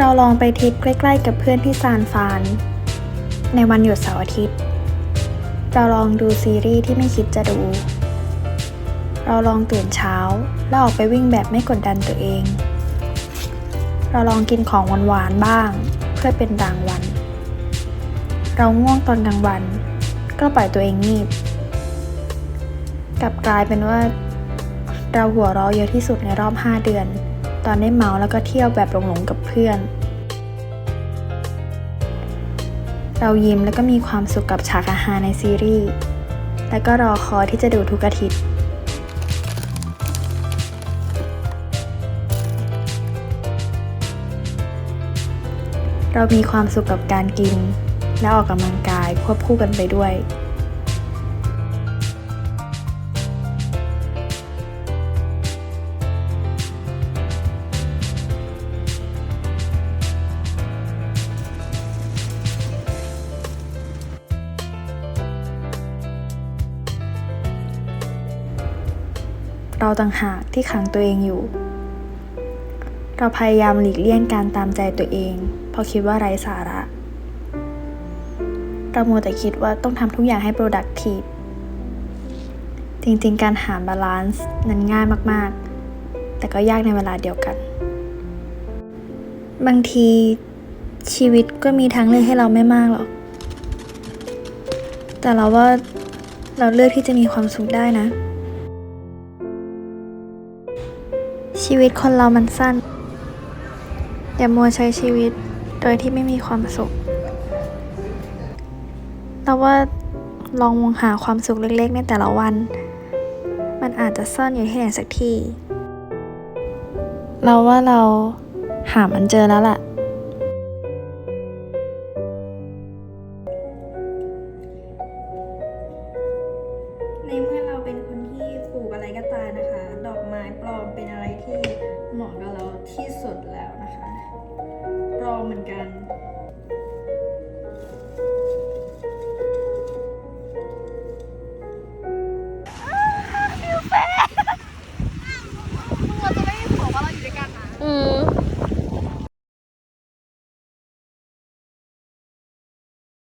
เราลองไปทริปใกล้ ๆ กับเพื่อนที่ซานฟาน ในวันหยุดเสาร์อาทิตย์ เราลองดูซีรีส์ที่ไม่คิดจะดู เราลองตื่นเช้า แล้วออกไปวิ่งแบบไม่กดดันตัวเอง เราลองกินของหวานๆบ้าง เพื่อเป็นรางวัล เราง่วงตอนกลางวัน ก็ปล่อยตัวเองงีบ กลับกลายเป็นว่า เราหัวเราะเยอะที่สุดในรอบ 5 เดือน ตอนได้เมาแล้วก็เที่ยวแบบหลงๆกับเพื่อน เรายิ้มแล้วก็มีความสุขกับฉากอาหารในซีรีส์ แล้วก็รอคอยที่จะดูทุกอาทิตย์เรามีความสุขกับการกิน และออกกำลังกายควบคู่กันไปด้วย เราต่างหากที่ขังตัวเองอยู่ เราพยายามหลีกเลี่ยงการตามใจตัวเอง เพราะคิดว่าไร้สาระ เราโมแต่คิดว่าต้องทำทุกอย่างให้ productive จริงๆ การหาบาลานซ์นั้นง่ายมากๆ แต่ก็ยากในเวลาเดียวกัน บางทีชีวิตก็มีทางเลือกให้เราไม่มากหรอก แต่เราว่าเราเลือกที่จะมีความสุขได้นะ ชีวิตคนเรามันสั้น อย่ามัวใช้ชีวิตโดยที่ไม่มีความสุข เราว่าลองมองหาความสุขเล็กๆ ในแต่ละวัน มันอาจจะซ่อนอยู่ที่ไหนสักที่ เราว่าเราหามันเจอแล้วล่ะ อกันแล้วที่สุดแล้วนะคะ รอเหมือนกันฟิวเฟ่เราจะไม่หัวว่าเราอยู่ด้วยกันนอืม